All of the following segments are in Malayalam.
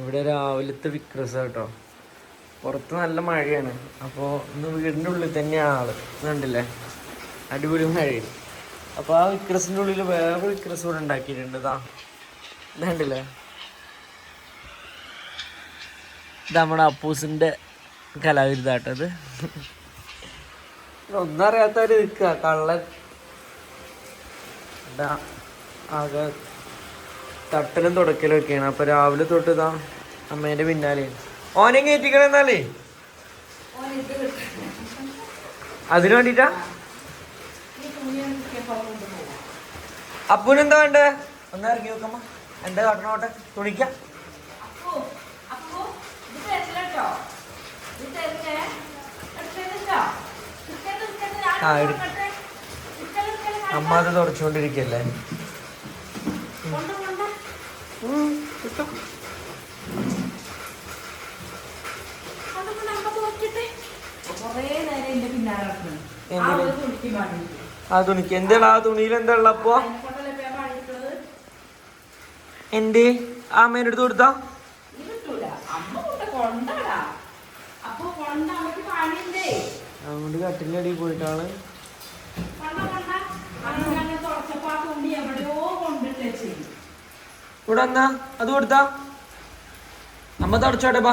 ഇവിടെ രാവിലത്തെ വിക്രസ കേട്ടോ പുറത്ത് നല്ല മഴയാണ്. അപ്പോൾ ഇന്ന് വീടിന്റെ ഉള്ളിൽ തന്നെയാണ് ആൾ കണ്ടില്ലേ? അടിപൊളി മഴയാണ് അപ്പോൾ ആ വിക്രസിന്റെ ഉള്ളിൽ വേറെ വിക്രസ് കൂടെ ഉണ്ടാക്കിയിട്ടുണ്ട്. ഇതാ ഇത് കണ്ടില്ലേ? ഇത് നമ്മുടെ അപ്പൂസിന്റെ കലാവിരുതാട്ടത് ഒന്നറിയാത്തവർ നിൽക്കുക കള്ളൻ. ആകെ തട്ടലും തുടക്കലും ഒക്കെയാണ്. അപ്പൊ രാവിലെ തൊട്ട് ഇതാ അമ്മേന്റെ പിന്നാലെ. ഓനെ കയറ്റിക്കണെന്നാലേ അതിനു വേണ്ടിട്ടാ? അപ്പൂനെന്താ വേണ്ടേ? ഒന്ന് ഇറങ്ങി നോക്കമ്മ. എന്താ കാട്ടണോട്ടെ തുണിക്ക. അമ്മ അത് തുടച്ചുകൊണ്ടിരിക്കല്ലേ? കിട്ടും? ആ തുണിക്ക് എന്താണ് ആ തുണിയിൽ എന്താ ഉള്ള അപ്പോ? എന്തേ? ആ അമ്മേന്റെ അടുത്ത് കൊടുത്താ? അതുകൊണ്ട് കട്ടിലടി അടിയിൽ പോയിട്ടാണ്. ഇവിടെ അത് കൊടുത്താ. തുടച്ചോട്ടെ ബാ.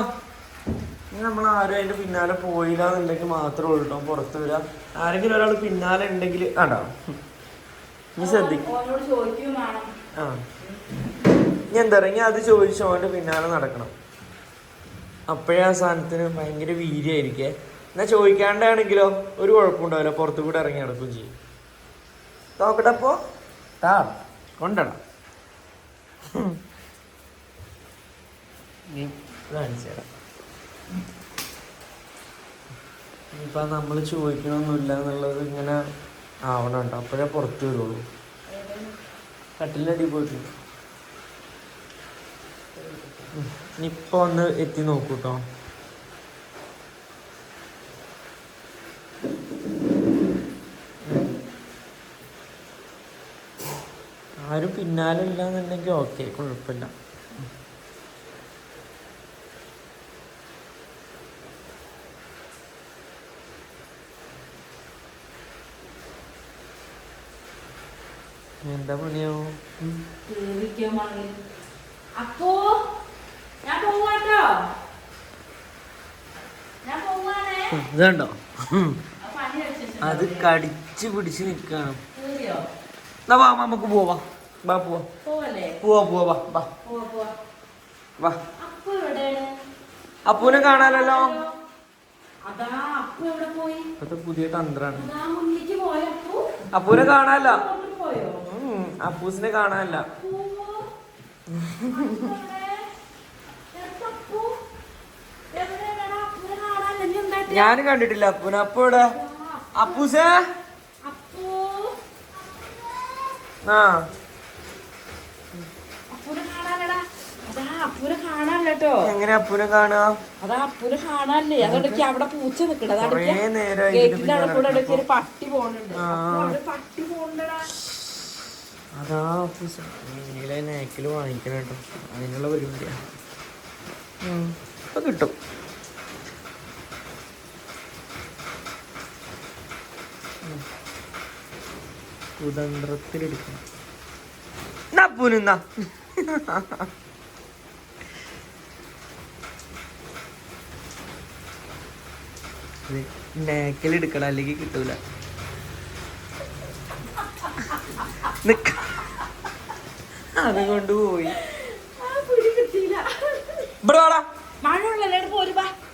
നമ്മൾ ആരും അതിന്റെ പിന്നാലെ പോയില്ല എന്നുണ്ടെങ്കിൽ മാത്രമേ ഉള്ളൂ പുറത്ത് വരാം. ആരെങ്കിലും ഒരാൾ പിന്നാലെ ഉണ്ടെങ്കിൽ ആണ്ടോ നീ ശ്രദ്ധിക്കും. ആ. ഇനി എന്താ പറയുക അത് ചോദിച്ചു അവന്റെ പിന്നാലെ നടക്കണം. അപ്പോഴേ ആ സാധനത്തിന് ഭയങ്കര വീര്യമായിരിക്കേ എന്നാ ചോദിക്കാണ്ടാണെങ്കിലോ ഒരു കുഴപ്പമുണ്ടാവില്ല പുറത്തു കൂടെ ഇറങ്ങി നടക്കുകയും ചെയ്യും. നോക്കട്ടെ അപ്പോ. താ കൊണ്ടടാ. കാണിച്ചു തരാം. ഇനിയിപ്പോൾ നമ്മൾ ചോദിക്കണമൊന്നുമില്ല എന്നുള്ളത് ഇങ്ങനെ ആവണുണ്ട്. അപ്പോഴേ പുറത്ത് വരുള്ളൂ. കട്ടിലടി പോയിട്ട്. പോയിട്ടുണ്ട് ഇനിയിപ്പോ ഒന്ന് എത്തി നോക്കൂ ആരും പിന്നാലെ ഇല്ലാന്നുണ്ടെങ്കിൽ ഓക്കെ കുഴപ്പമില്ല. എന്താ പണിയാവോ? അപ്പോ ഞാൻ പോവാട്ടോ. ഇതുണ്ടോ. അത് കടിച്ചു പിടിച്ച് നിൽക്കണം നമുക്ക് പോവാ. വാ പോവാ. പോവാ പോവാ വാ വാ. വാ. അപ്പൂനെ കാണാനല്ലോ. അതാ പുതിയ തന്ത്രാണ്. അപ്പൂനെ കാണാല്ല അപ്പൂസിനെ കാണാനല്ല. ഞാൻ കണ്ടിട്ടില്ല അപ്പൂനെ അപ്പു ഇവിടെ അപ്പൂസേ? അപ്പു. ആ. അതാ അപ്പുനെ കാണാനല്ലോ എങ്ങനെ അപ്പൂനെ കാണാ അതാ അപ്പുനെ കാണാനല്ലേ. അതോടൊക്കെ അവിടെ പൂച്ച ഒരു പട്ടി പോണുണ്ട്. പട്ടി അതാ വാങ്ങിക്കണം കേട്ടോ. അതിനുള്ള ഇപ്പൊ. കുതന്ത്രത്തിലെടുക്കണം എന്നാ അപ്പൂനെന്നാ നേക്കലെടുക്കണം അല്ലെങ്കിൽ കിട്ടൂല. അത് കൊണ്ടുപോയി ഇവിടെ വാടാ.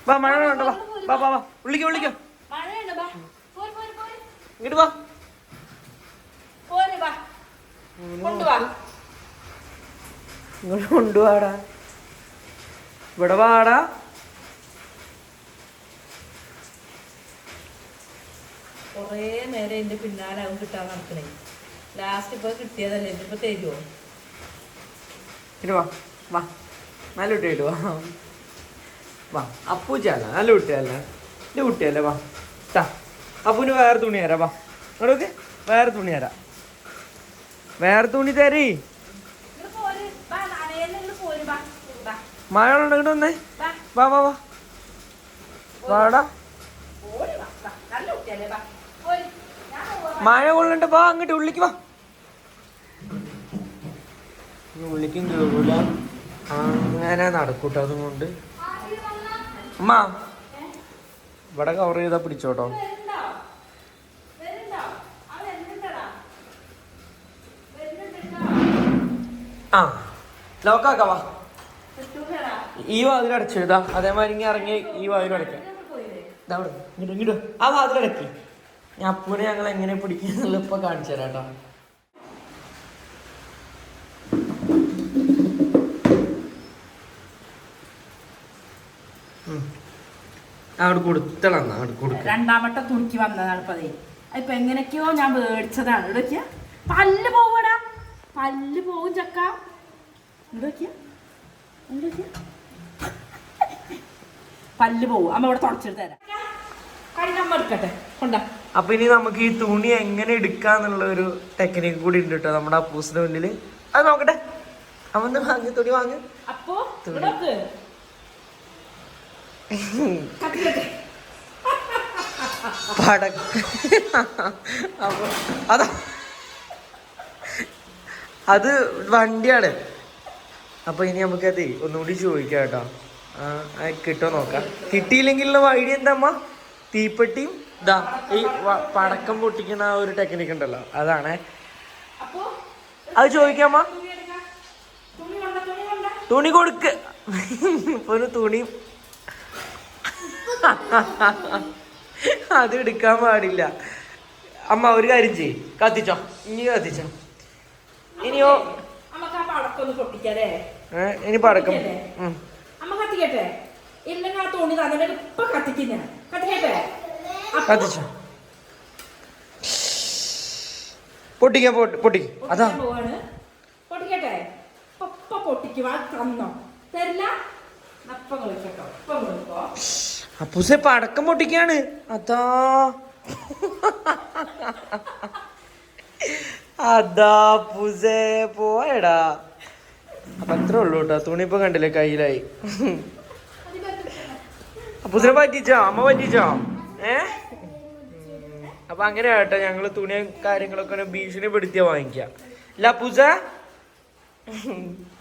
വാ മഴ വേണ്ട വാ വാ വാ. വാ വിളിക്കോ വിളിക്കോ ഇങ്ങോട്ട് വാ. ഇങ്ങോട്ട് കൊണ്ടുവാടാ. ഇവിടെ വാടാ. കൊറേ നേരം എന്റെ പിന്നാലെ അവൻ കിട്ടാൻ നടക്കണേ. ലാസ്റ്റ് ഇപ്പോൾ കിട്ടിയതല്ലേ? എന്റെ ഇപ്പോൾ തരുമോ ഇങ്ങോട്ട് വാ വാ. നല്ല കുട്ടിയായിട്ട് വാ. വാ അപ്പൂച്ചല്ല നല്ല കുട്ടിയല്ല? എന്റെ കുട്ടിയല്ലേ? വാ ടാ അപ്പൂന് വേറെ തുണി തരാം വാ. ഇങ്ങോട്ട് വേറെ തുണി തരാം. വേറെ തുണി തരീ. മഴ ഉണ്ടെങ്കിൽ വന്നേ. വാ, വാ വാ വാടാ. നല്ല കുട്ടിയല്ലേ? വാ. മഴ കൊള്ളണ്ട വാ അങ്ങോട്ട് ഉള്ളിക്ക് വാ. ഉള്ളിക്കും കേറൂല? അങ്ങനെ നടക്കൂട്ടോ അതും കൊണ്ട് അമ്മ ഇവിടെ കവർ ചെയ്താ പിടിച്ചോട്ടോ? ആ ലോക്കാക്കാവാ. ഈ വാതിൽ അടച്ചു ഇതാ അതേമാതിരി ഇറങ്ങി ഈ വാതിൽ അടയ്ക്കാം? ഇതാ ഇങ്ങോട്ട് ഇങ്ങോട്ട് ആ വാതിൽ അടക്കി. അപ്പൂനെ ഞങ്ങൾ എങ്ങനെ പിടിക്കുന്നുള്ള ഇപ്പൊ കാണിച്ചു തരാം കേട്ടോ. അവിടെ കൊടുത്തളന്ന അവിടെ രണ്ടാമത്തെ തുണിക്ക് വന്നതാണ് ഇപ്പൊ ഇപ്പൊ എങ്ങനെയൊക്കെയോ ഞാൻ മേടിച്ചതാണ് ഇവിടെ പല്ല് പോവടാ പല്ല് പോവും ചക്ക. പല്ല് പോവും. അമ്മ ഇവിടെ തുടച്ചിട്ട് തരാം. കഴിഞ്ഞ അമ്മ എടുക്കട്ടെ. കൊണ്ടാ. അപ്പൊ ഇനി നമുക്ക് ഈ തുണി എങ്ങനെ എടുക്കാന്നുള്ള ഒരു ടെക്നിക്ക് കൂടി ഉണ്ട് കേട്ടോ നമ്മുടെ അപ്പൂസിന്റെ മുന്നിൽ അത് നോക്കട്ടെ. അവന്ന് വാങ്ങി തുണി വാങ്ങി. പടക്ക. അപ്പൊ അതാ അത് വണ്ടിയാണ്. അപ്പൊ ഇനി നമുക്കത് ഒന്നുകൂടി ചോദിക്കാം കേട്ടോ ആ കിട്ടോ നോക്കാം. കിട്ടിയില്ലെങ്കിലുള്ള വഴി എന്താ അമ്മ? തീപ്പെട്ടിയും ഇതാ ഈ പടക്കം പൊട്ടിക്കുന്ന ആ ഒരു ടെക്നിക്ക് ഉണ്ടല്ലോ. അതാണ്. അത് ചോദിക്കാമോ തുണി കൊടുക്ക്. ഒരു തുണി. അത് എടുക്കാൻ പാടില്ല. അമ്മ ഒരു കാര്യം ചെയ്യ്. കത്തിച്ചോ. ഇനി കത്തിച്ചോ. ഇനിയോ? ഇനി പടക്കം. അമ്മ കത്തിക്കട്ടെ? ഇല്ലെങ്കിൽ ആ തുണി തന്നെ ഇപ്പൊ കത്തിക്കുന്ന കത്തിക്കട്ടെ? കത്തിച്ചോ പൊട്ടിക്കാൻ പൊട്ടി പൊട്ടി അതാ. പൊട്ടിക്കട്ടെ? പപ്പ പൊട്ടിക്കുക തന്നോ. തരില്ല. അപ്പൂസെ പടക്കം പൊട്ടിക്കാണ്. അതാ. അതാ പൂസേ പോയടാ. അപ്പൊ അത്രേ ഉള്ളൂ കേട്ടോ. തുണി ഇപ്പൊ കണ്ടില്ലേ കയ്യിലായി. അപ്പൂസിനെ പറ്റിച്ചോ? അമ്മ പറ്റിച്ചോ? ഏ? ഉം. അപ്പൊ അങ്ങനെ ആട്ടെ ഞങ്ങൾ തുണിയും കാര്യങ്ങളൊക്കെ ഭീഷണിപ്പെടുത്തിയാ വാങ്ങിക്ക. ഇല്ല അപ്പൂസ